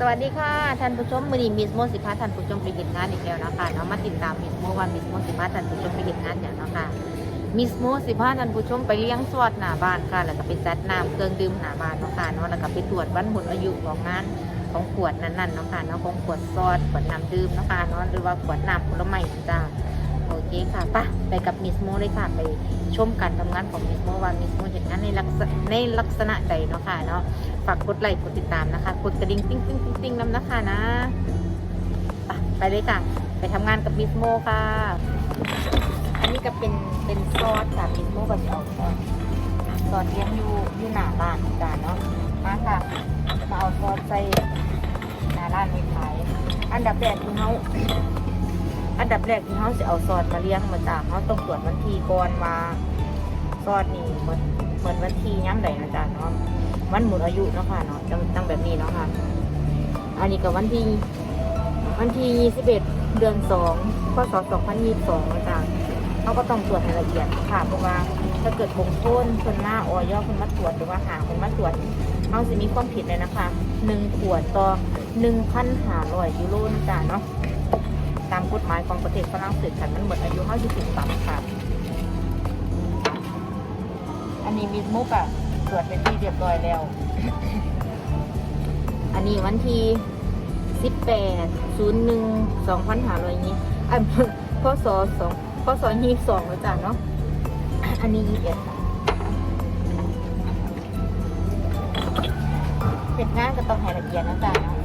สวัสดีค่ะท่านผู้ชมมือนี้มิสโมสิพาท่านผู้ชมไปเห็นงานอีกแล้วนะคะเนาะมาติดตามมิสโมว่ามิสโมสิพาท่านผู้ชมไปเห็นงานอย่างนะค่ะมิสโมสิพาท่านผู้ชมไปเลี้ยงสวดหน้าบ้านค่ะแล้วก็ไปจัดน้ำเครื่องดื่มหน้าบ้านเนาะค่ะเนาะแล้วก็ไปตรวจวันหมดอายุของงานของขวดนั้นๆเนาะค่ะเนาะของขวดซอสขวดน้ำดื่มเนาะค่ะเนาะหรือว่าขวดน้ำผลไม้ต่า โอเคค่ะปะไปกับมิสโมเลยค่ะไปชมการทำงานของมิสโมว่ามิสโมเห็นงานในลักษณะในลักษณะใดเนาะค่ะเนาะฝากกดไลค์กดติดตามนะคะกดกระดิ่งติ้งติ้งติ้งติ้งน้ำนะคะนะไปไปเลยค่ะ ไปทำงานกับมิสโมค่ะ อันนี้ก็เป็นเป็นซอสค่ะมิสโมก็จะเอาซอสซอสเลี้ยงอยู่อยู่หน้าร้านจ้าเนาะมาค่ะมาเอาซอสใส่หน้าร้านไม่ขายอันดับแรกที่เขา อันดับแรกที่เขาจะเอาซอสมาเลี้ยงมาจากเขาต้องตรวจวันที่ก่อนมาซอสนี่เหมือนเหมือนวันที่ย้ำใดนะจ๊ะเนาะวันหมดอายุเนาะค่ะเนาะจังจังแบบนี้เนาะค่ะ อันนี้ก็วันที่ วันที่ 21 เดือน2พศ2022นะจ๊ะเขาก็ต้องตรวจให้ละเอียดค่ะเพราะว่าถ้าเกิดบงโทนคนหน้าออยคนมาตรวจหรือว่าหาคนมาตรวจเขาจะมีความผิดเลยนะคะ1ขวดต่อ1,500ยูโรนะจ๊ะเนาะ ฎหมายของประเทศฝรั่งเศสค่ะมันหมดอายุเขาจะถึงต่ำค่ะอันนี้มิดมุกอะตรวจเป็นที่เรียบร้อยแล้ว อันนี้วันที่สิบแปดศูนย์หนึ่งสองพันห้าร้อยยี่อันพศสองพศยี่สองแล้วจ้ะเนาะอันนี้ยี่สิบเอ็ดค่ะเป็ดงานก็ต้องให้ละเอียดนะจ๊ะเนาะ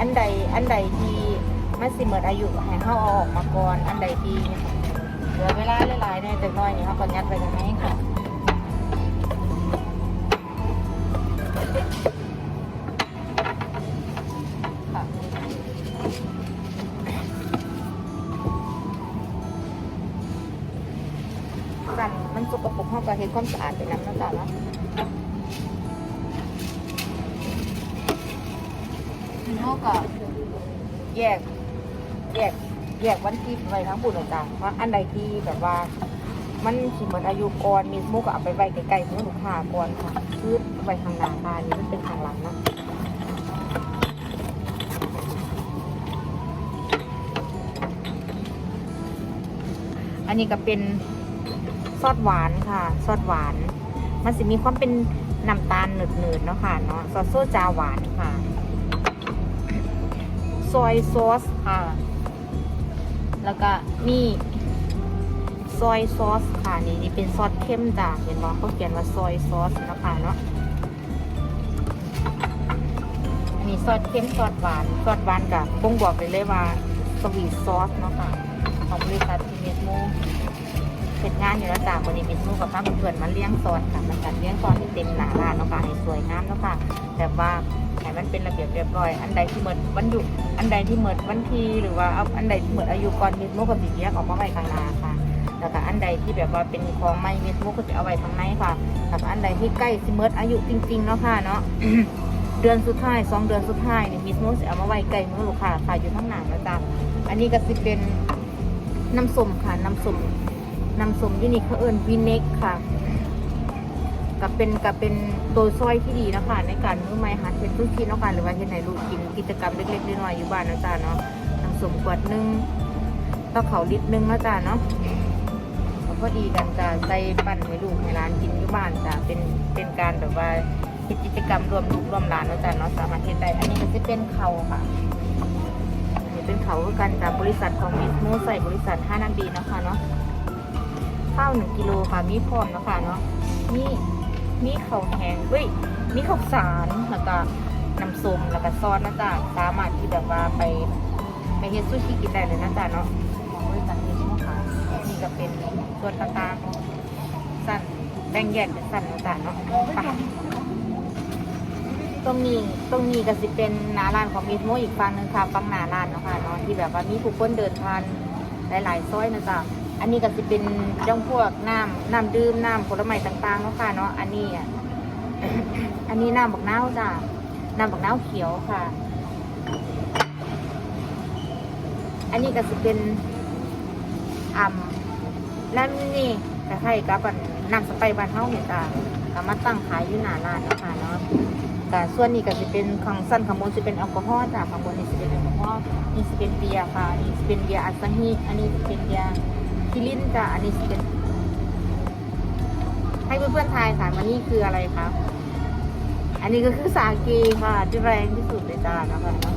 อันใดอันใดที่มันสิหมดอายุให้เขาเอาออกมาก่อนอันใดที่เหลือเวลาหลายๆเนี่ยแต่น้อยนี่เขาก็ยัดไปตรงนี้ค่ะค่ะสั่นมันสกปรกห้องก็เห็นความสะอาดไปน้ำนะจ๊ะเนาะ ห้องก็แยก แยก แยกวันที่ไว้ทั้งบุญต่างๆว่าอันใดที่แบบว่า มันสิหมดอนอายุก่อนมีมุกก็เอาไปไว้ใกลๆมือลูกค้าก่อนค่ะคือไว้ข้างหน้าค่ะนี่มันเป็นข้างหลังนะอันนี้ก็เป็นซอสหวานค่ะซอสหวาน มันจะมีความเป็นน้ำตาลหนืดๆเนาะค่ะเนาะซอสโซจาหวานค่ะ ซอยซอสค่ะ แล้วก็นี่ซอยซอสค่ะนี่นี่เป็นซอสเข้มจ้ะเห็นไหมเขาเขียนว่าซอยซอสนะคะเนาะอันนี้ซอสเข้มซอสหวานซอสหวานกับบ่งบอกไปเลยว่าสวีทซอสเนาะค่ะของบริษัททีเมสโมเสร็จงานอยู่แล้วจ้าวันนี้เมสโมกับพาเพื่อนๆมาเลี้ยงซอสค่ะมันการเลี้ยงซอสที่เต็มหนาร้านเนาะค่ะให้สวยงามเนาะค่ะแบบว่า ให้มันเป็นระเบียบเรียบร้อย อันใดที่เหมิดวันหยุดอันใดที่เหมิดวันทีหรือว่าเอาอันใดที่เหมิดอายุก่อนมสโมกับสีเลี้ยงออกมาไว้ข้างหน้าค่ะแล้วก็อันใดที่แบบว่าเป็นของไม่มสโมก็จะเอาไว้ทางในค่ะแล้วก็อันใดที่ใกล้สิเมิดอายุจริงๆเนาะค่ะเนาะเดือนสุดท้ายสองเดือนสุดท้ายนี่มิสโมจะเอามาไว้ใกล้มือลูกค้าขายอยู่ข้างหน้าแล้วจ้าอันนี้ก็สิเป็นน้ำส้มค่ะน้ำส้มน้ำส้มที่นี่เขาเอิญวินเน็กค่ะ กับเป็นกับเป็นตัวซอยที่ดีนะคะในการมือไม้หัดเป็นทุกทีเนาะค่ะหรือว่าเห็นไหนลูกกินกิจกรรมเล็กๆน้อยๆอยู่บ้านนะจ๊ะเนาะน้ำสมขวดหนึงต้องเขาลิตรหนึงนะจ๊ะเนาะแล้วก็ดีกันจ้ะใส่ปั่นให้ลูกให้ร้านกินอยู่บ้านจ้ะเป็นเป็นการแบบว่ากิจกรรมรวมลูกรวมหลานนะจ๊ะเนาะสามารถเฮ็ดได้อันนี้ก็จะเป็นเขาค่ะนี่เป็นเขาคือกันจากบริษัทของมิสโมใส่บริษัทห้านันดีนะคะเนาะข้าวหนึ่งกิโลค่ะมีพร้อมนะคะเนาะมี มีข้าวแห้งเว้ยมีข้าวสารแล้วก็น้ำส้มแล้วก็ซอสนะจ๊ะสามารถที่แบบว่าไปไปเฮ็ดซูชิกินได้เลยนะจ๊ะเนาะของบริษัทมิสโมค่ะนี่ก็เป็นส่วนต่างๆสั้นแบ่งแยกเป็นสั้นนะจ๊ะเนาะไปตรงนี้ตรงนี้ก็สิเป็นหน้าร้านของมิสโมอีกฝั่งหนึงค่ะฝั่งหน้าร้านเนาะค่ะเนาะที่แบบว่ามีผู้คนเดินผ่านหลายๆซอยนะจ๊ะ อันนี้ก็สิเป็นเรื่องพวกน้ำน้ำดื่มน้ำผลไม้ต่างๆเนาะค่ะเนาะอันนี้อะอันนี้น้ำบักนาวจ้ะน้ำบักนาวเขียวค่ะ อันนี้ก็สิเป็นอ่ำนั่นนี่คล้ายๆกับอันน้ำสไปร์บ้านเฮาเนี่ยจ้ะก็มาตั้งขายอยู่หน้าร้านเนาะค่ะเนาะก็ส่วนนี้ก็จะเป็นข้างสั้นข้างบนจะเป็นแอลกอฮอล์จ้ะข้างบนนี่จะเป็นแอลกอฮอล์นี่จะเป็นเบียร์ค่ะนี่จะเป็นเบียร์อัสซัฮิอันนี้จะเป็นเบียร์ คิรินจ้ะอันนี้เป็นให้เพื่อนๆทายค่ะว่านี่คืออะไรคะอันนี้ก็คือสาเกค่ะ ที่แรงที่สุดเลยจ้านะคะเนาะ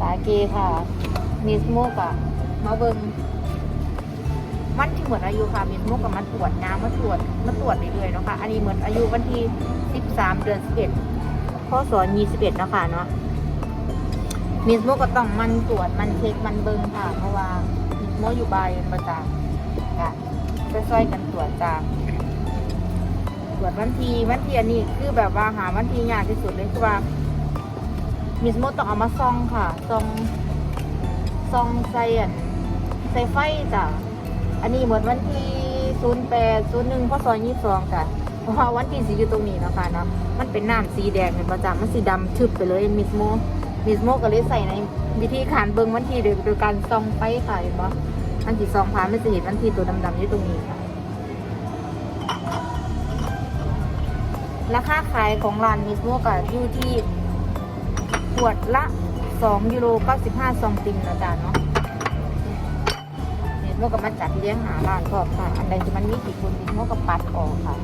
สาเกค่ะมิสโมกะมาเบิงมันที่เหมือนอายุค่ะมิสโมกะมันตรวจน้ำมาตรวจมาตรวจเรื่อยๆนะคะอันนี้เหมือนอายุวันที่13เดือน11พศ21เอ็ดนะคะเนาะมิสโมก็ต้องมันตรวจมันเช็คมันเบิงค่ะ เพราะว่า โมอยู่บายเป็นประจำค่ะไปซอยกันตรวจจ้าตรวจวันทีวันทีอันนี้คือแบบว่าหาวันทียากที่สุดเลยคือว่ามิสโมต้องเอามาซองค่ะซองซองใส่อันใส่ไฟจ้ะอันนี้เหมือนวันที่08 01พศ22จ้ะเพราะว่าวันที่สีอยู่ตรงนี้นะคะเนาะมันเป็นน้ำสีแดงเป็นประจำมันสีดำทึบไปเลยมิสโมมิสโมก็เลยใส่ในวิธีขานเบิงวันที่โดยการส่องไฟค่ะเห็นปะ อันที่สองผ่าไม่จะเห็นวันที่ตัวดำๆอยู่ตรงนี้ค่ะ ราคาขายของร้านมิสโมก็อยู่ที่ขวดละ2ยูโร95ซองติมนะจ๊ะเนาะมิสโมก็มาจัดเลี้ยงหาร้านพร้อมค่ะ อันใดที่มันมีกี่คนมิสโมก็ปัดออกค่ะ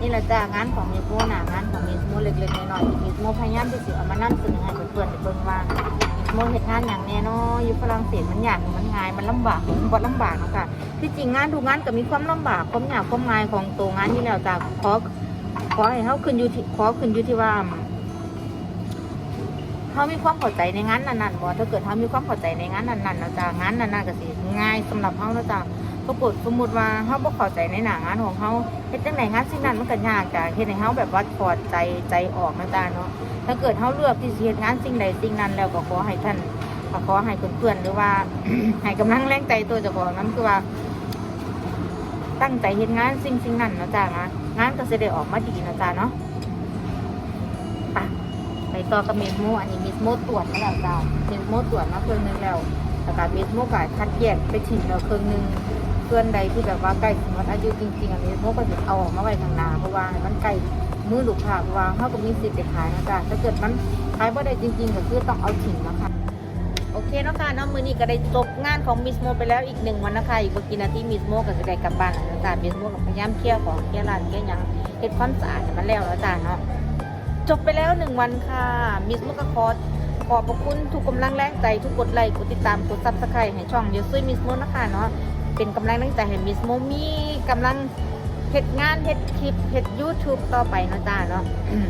นี่แหละจ้างานของมิสโมหนางานงมิสโม เล็กๆน้อยๆมิโมพยายามที่สิเอามานั่งเสนอให้เพื่อนๆได้เบิ่งว่ามิโมเฮ็ดงานอย่างแน่เนอนอยู่ฝรั่งเศสมันยากมันง่ายมันลำบากมันบ่ลำบากเนาะค่ะที่จริงงานทุงานก็มีความลำบากความยากความง่ายของตัวงานอยู่แล้วจ้ะขอขอให้เฮาขึ้นอยู่ที่ขอขึ้นอยู่ที่ว่าเฮามีความเข้าใจในงานนั้นๆบ่ถ้าเกิดเฮามีความเข้าใจในงานนั้นๆเนาะจ้ะงานนั้นๆก็สิง่ายสำหรับเฮาเนาะจ้ะ ปรากฏสมมุติว่าเฮาบ่เข้าใจในหน้างานของเฮาเฮ็ดจังไดงานสิ่งนั้นมันก็ยากจ้ะเฮ็ดให้เฮาแบบว่าถอดใจใจออกนะจ๊ะเนาะถ้าเกิดเฮาเลือกที่สิเฮ็ดงานสิ่งใดสิ่งนั้นแล้วก็ขอให้ท่านก็ขอให้เพื่อนๆหรือว่าให้กำลังแรงใจตัวเจ้าของนั้นคือว่า ตั้งใจเฮ็ดงานสิ่งสิ่งนั้นนะจ๊ะนะงานก็สิได้ออกมาดีนะจ๊ะเนาะไปไปต่อกับมิสโมอันนี้มิสโมตรวจมาแล้วจ้ะมิสโมตรวจมาเครื่องหนึงแล้วแล้วก็มิสโมก็คัดแยกไปทิ้งแล้วเครื่องหนึง เพื่อนใดที่แบบว่าใกล้ถึงวันอายุจริงๆอันนี้พวกก็จะเอาออกมาไว้ข้างนาเพราะว่ามันใกล้มือลูกค้าเพราะว่าเขาก็มีสิทธิ์ไปขายนะจ๊ะถ้าเกิดมันขายบ่ได้จริงๆก็คือต้องเอาถิ่นนะคะโอเคเนาะค่ะน้องมือนี้ก็ได้จบงานของมิสโมไปแล้วอีกหนึ่งวันนะคะอีกบกี่นาทีมิสโมก็จะได้กลับบ้านแล้วนะจ๊ะมิสโมก็พยายามเคลียร์ของเคลียร์ร้านเคลียร์ยังเฮ็ดความสะอาดมันแล้วแล้วจ้ะเนาะจบไปแล้วหนึ่งวันค่ะมิสโมก็ขอขอบพระคุณทุกกำลังแรงใจทุกกดไลค์กดติดตามกดซับสไครต์ให้ช่องเยอะซุยมิสโมนะคะเนาะ เป็นกำลังตั้งใจให้มิสโมมีกำลังเฮ็ดงานเฮ็ดคลิปเฮ็ด YouTube ต่อไปนะจ๊ะเนาะอืม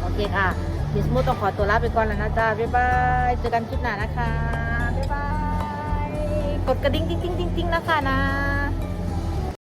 โอเคค่ะมิสโมต้องขอตัวลาไปก่อนแล้วนะจ๊ะบ๊ายบายเจอกันคลิปหน้านะคะบ๊ายบายกดกระดิ่งติ๊งติ๊งติ๊งติ๊งนะคะนะ